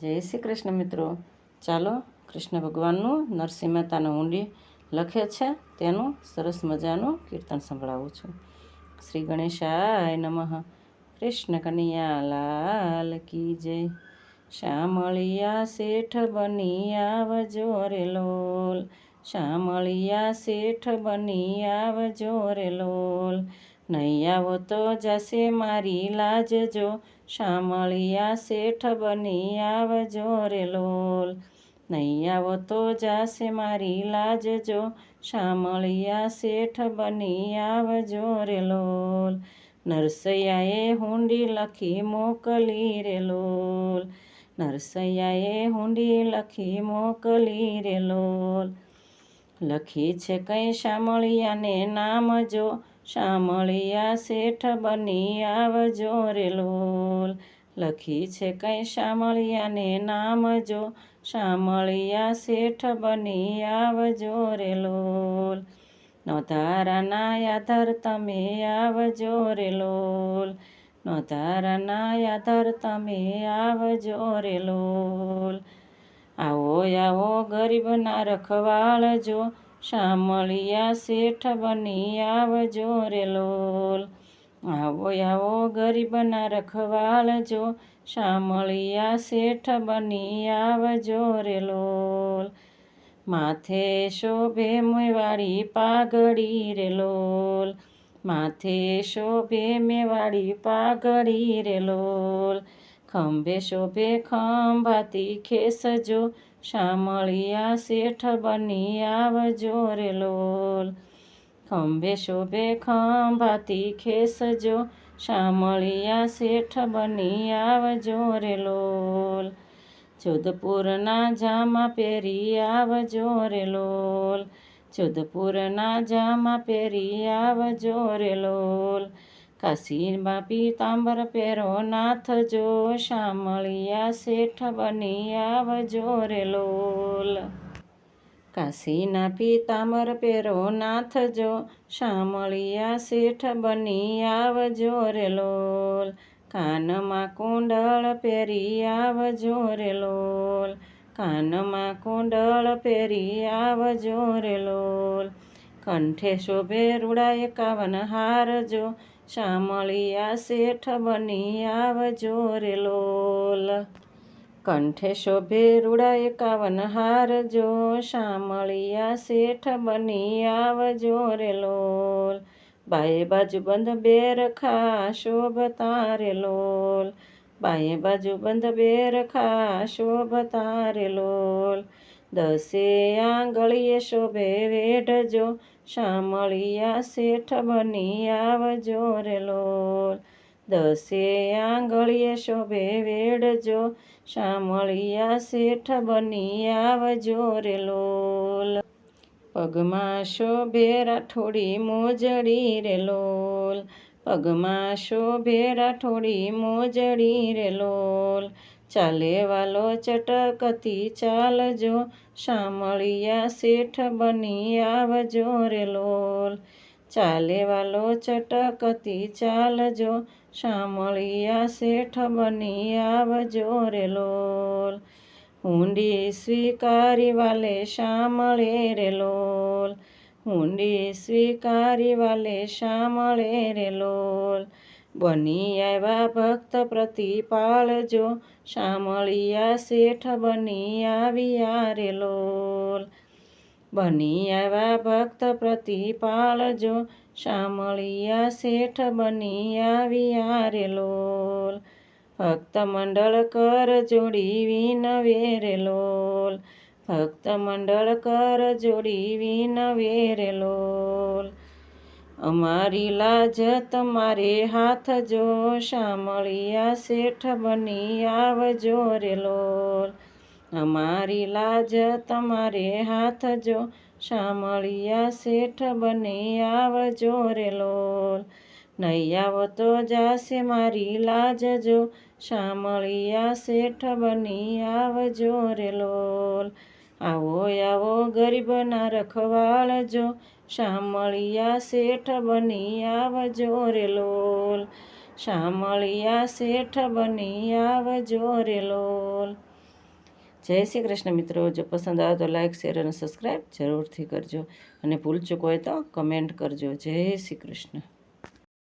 જય શ્રી કૃષ્ણ મિત્રો. ચાલો કૃષ્ણ ભગવાનનું નરસિંહ મહેતાનું ઊંડી લખે છે. તેનું સરસ મજાનું કીર્તન સંભળાવું છું. શ્રી ગણેશાય નમઃ. કૃષ્ણ કનૈયા લાલ કી જય. શ્યામળિયા શેઠ બની આવજો રે લોલ. શ્યામળિયા શેઠ બની આવજો રે લોલ. નહીં આવો તો જશે મારી લાજજો શામળિયા શેઠ બની આવજો રે લોલ. નહીં આવો તો જશે મારી લાજજો શામળિયા શેઠ બની આવજો રે લોલ. નરસૈયાએ હુંડી લખી મોકલી રે લોલ. નરસૈયાએ હુંડી લખી મોકલી રે લોલ. લખી છે કંઈ શામળિયાને નામ જો શામળિયા શેઠ બની આવજો રે લખી છે કંઈ શામળિયાને નામ જો. શામળિયા શેઠ બની આવજો રે લોલ નોધારાના યાધર તમે આવજો રે લોલ નોધારાના યાધર તમે આવજો રે આવો આવો ગરીબના રખવાળજો શામળિયા શેઠ બની આવજો રે લોલ. આવો આવો ગરીબના રખવાળજો શામળિયા શેઠ બની આવજો રે લોલ. માથે શોભે મેવાળી પાઘડી રે લોલ. માથે શોભે મેવાળી પાઘડી રે લોલ. ખંભે શોભે ખંભાતી ખેસજો, શામળિયા શેઠ બની આવજો રે લોલ. ખંભે શોભે ખંભાતી ખેસજો, શામળિયા શેઠ બની આવજો રે લોલ. જોધપુરના જામા પહેરી આવજો રે લોલ. જોધપુરના જામા પહેરી આવજો રે લોલ. કાશીમાં પીતાંબર પહેરો નાથ જો શામળિયા શેઠ બની આવજો રે લોલ. કાશીના પીતાંબર પહેરો નાથ જો શામળિયા શેઠ બની આવજો રે લોલ. કાનમાં કુંડળ પહેરી આવજો રે લોલ. કાનમાં કુંડળ પહેરી આવજો રે લોલ. કંઠે શોભે રૂડા એકાવન હારજો શામળિયા શેઠ બની આવજો રે લોલ. કંઠે શોભે રૂડા એકાવન હારજો શામળિયા શેઠ બની આવજો રે લોલ. બાએ બાજુ બંધ બે રખા શોભતા રે લોલ. બાએ બાજુ બંધ બે રખા શોભતા રે લોલ. દસે આંગળીએ શોભે વેઢજો, શામળિયા શેઠ બની આવજો રે લોલ. દસે આંગળીએ શોભે વેડજો શામળિયા શેઠ બની આવજો રે લોલ. પગમાં શોભે રાઠોડી મોજડી રે લોલ. પગમાં શોભે રાઠોડી મોજડી રે લોલ. ચાલે વાલો ચટકતી ચાલજો શામળિયા શેઠ બની આવજો રે લોલ. ચાલે વાલો ચટકતી ચાલજો શામળિયા શેઠ બની આવજો રે લોલ. હુંડી સ્વીકારી વાલે શામળે રે લોલ. હુંડી સ્વીકારી વાલે શામળે રે લોલ. બની આવ્યા ભક્ત પ્રતિપાળજો શામળિયા શેઠ બની આવ્યા રે લોલ. બની આવ્યા ભક્ત પ્રતિપાળજો શામળિયા શેઠ બની આવ્યા રે લોલ. ભક્ત મંડળ કર જોડી વિનવે રે લોલ. ભક્ત મંડળ કર જોડી વિનવે રે લોલ. અમારી લાજ તમારે હાથ જો શામળિયા શેઠ બની આવજો રે લોલ. અમારી લાજ તમારે હાથ જો શામળિયા શેઠ બની આવજો રે લોલ. નહીં આવો તો જાશે મારી લાજ જો શામળિયા શેઠ બની આવજો રે લોલ. આવો આવો, ગરીબના રખવાળજો શામળિયા શેઠ બની આવજો રે લોલ. શામળિયા શેઠ બની આવજો રે લોલ. જય શ્રી કૃષ્ણ મિત્રો, જો પસંદ આવે તો લાઈક શેર અને સબસ્ક્રાઈબ જરૂરથી કરજો. અને ભૂલ ચૂકો હોય તો કમેન્ટ કરજો. જય શ્રી કૃષ્ણ.